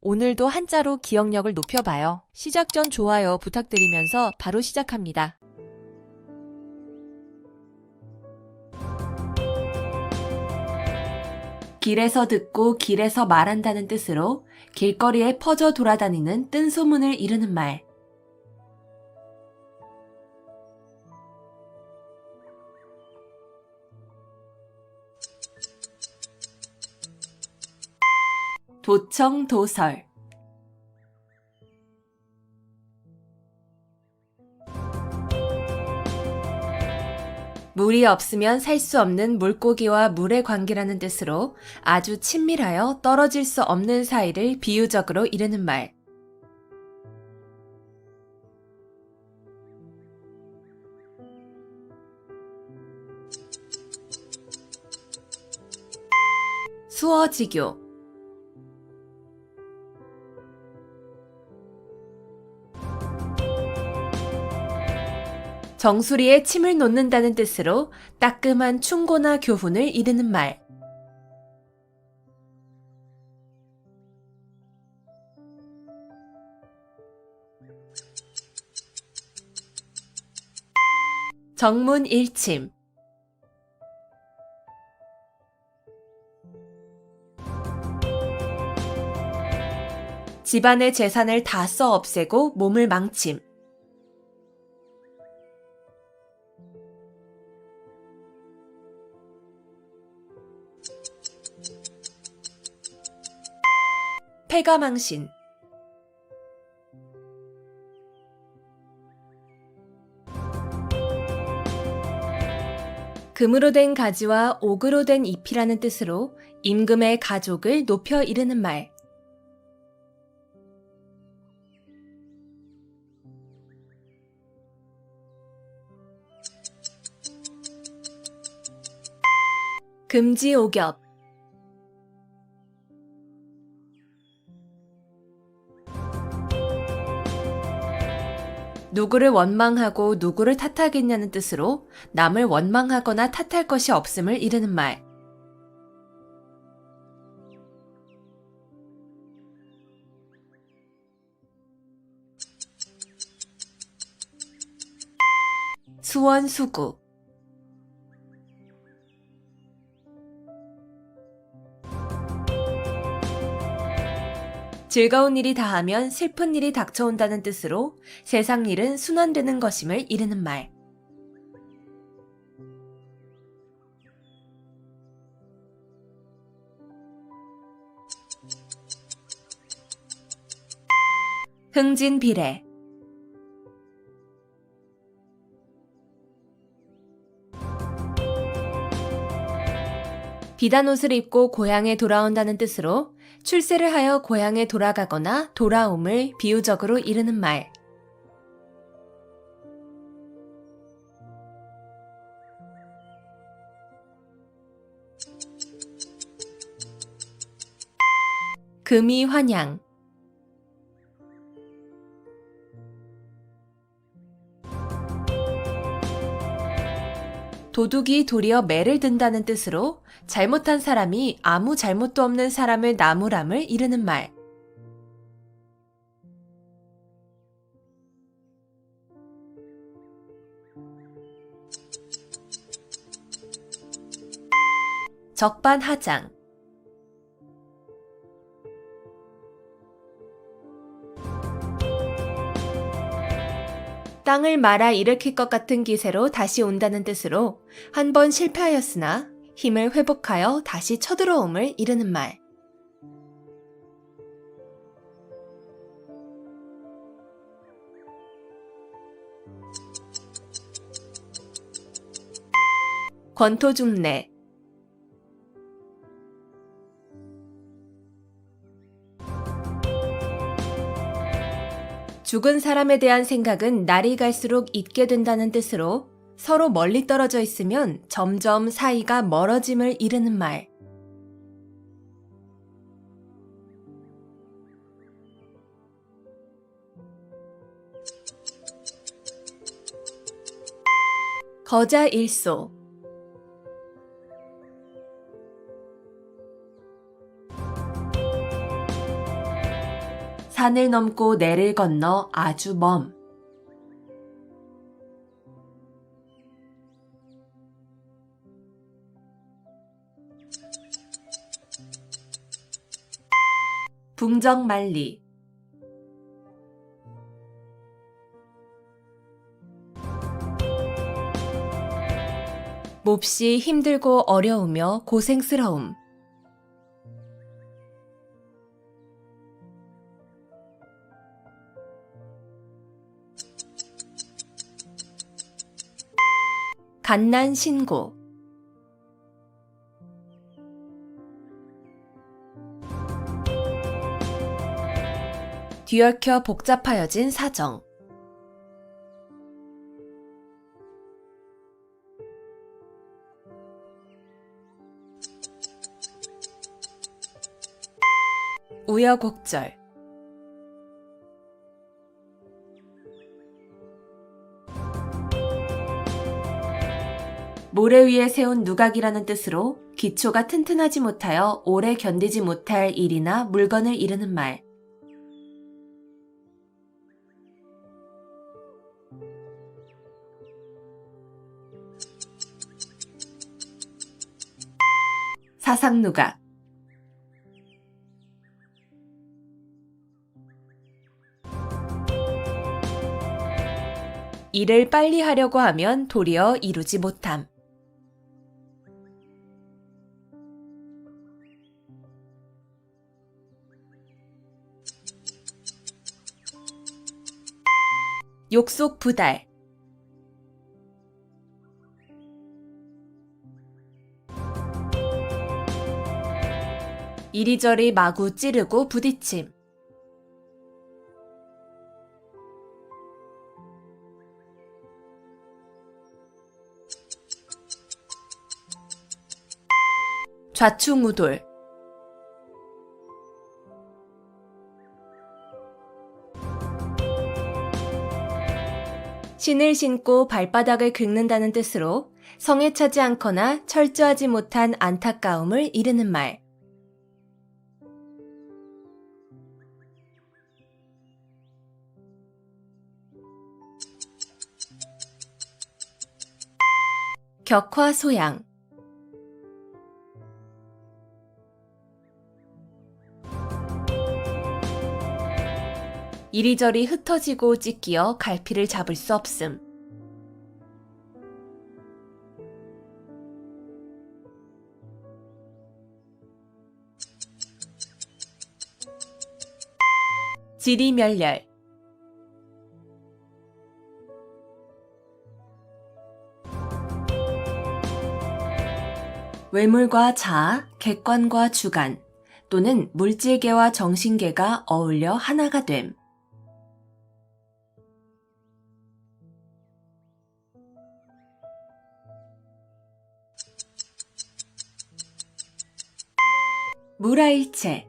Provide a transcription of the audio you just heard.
오늘도 한자로 기억력을 높여봐요. 시작 전 좋아요 부탁드리면서 바로 시작합니다. 길에서 듣고 길에서 말한다는 뜻으로 길거리에 퍼져 돌아다니는 뜬소문을 이르는 말. 도청 도설 물이 없으면 살 수 없는 물고기와 물의 관계라는 뜻으로 아주 친밀하여 떨어질 수 없는 사이를 비유적으로 이르는 말. 수어지교 정수리에 침을 놓는다는 뜻으로 따끔한 충고나 교훈을 이르는 말. 정문 일침 집안의 재산을 다 써 없애고 몸을 망침. 폐가망신 금으로 된 가지와 옥으로 된 잎이라는 뜻으로 임금의 가족을 높여 이르는 말. 금지옥엽 누구를 원망하고 누구를 탓하겠냐는 뜻으로 남을 원망하거나 탓할 것이 없음을 이르는 말. 수원수구 즐거운 일이 다하면 슬픈 일이 닥쳐온다는 뜻으로 세상 일은 순환되는 것임을 이르는 말. 흥진 비례 비단 옷을 입고 고향에 돌아온다는 뜻으로 출세를 하여 고향에 돌아가거나 돌아옴을 비유적으로 이르는 말. 금이 환양 도둑이 도리어 매를 든다는 뜻으로 잘못한 사람이 아무 잘못도 없는 사람을 나무람을 이르는 말. 적반하장 땅을 말아 일으킬 것 같은 기세로 다시 온다는 뜻으로 한 번 실패하였으나 힘을 회복하여 다시 쳐들어옴을 이르는 말. 권토중래 죽은 사람에 대한 생각은 날이 갈수록 잊게 된다는 뜻으로 서로 멀리 떨어져 있으면 점점 사이가 멀어짐을 이르는 말. 거자 일소 산을 넘고 내를 건너 아주 먼. 붕정만리 몹시 힘들고 어려우며 고생스러움. 갓난 신고. 뒤얽혀 복잡하여진 사정. 우여곡절 모래 위에 세운 누각이라는 뜻으로 기초가 튼튼하지 못하여 오래 견디지 못할 일이나 물건을 이르는 말. 사상 누각 일을 빨리 하려고 하면 도리어 이루지 못함. 욕속 부달. 이리저리 마구 찌르고 부딪힘. 좌충우돌 신을 신고 발바닥을 긁는다는 뜻으로 성에 차지 않거나 철저하지 못한 안타까움을 이르는 말. 격화 소양 이리저리 흩어지고 찢기어 갈피를 잡을 수 없음. 지리멸렬 외물과 자아, 객관과 주관 또는 물질계와 정신계가 어울려 하나가 됨. 무라일체.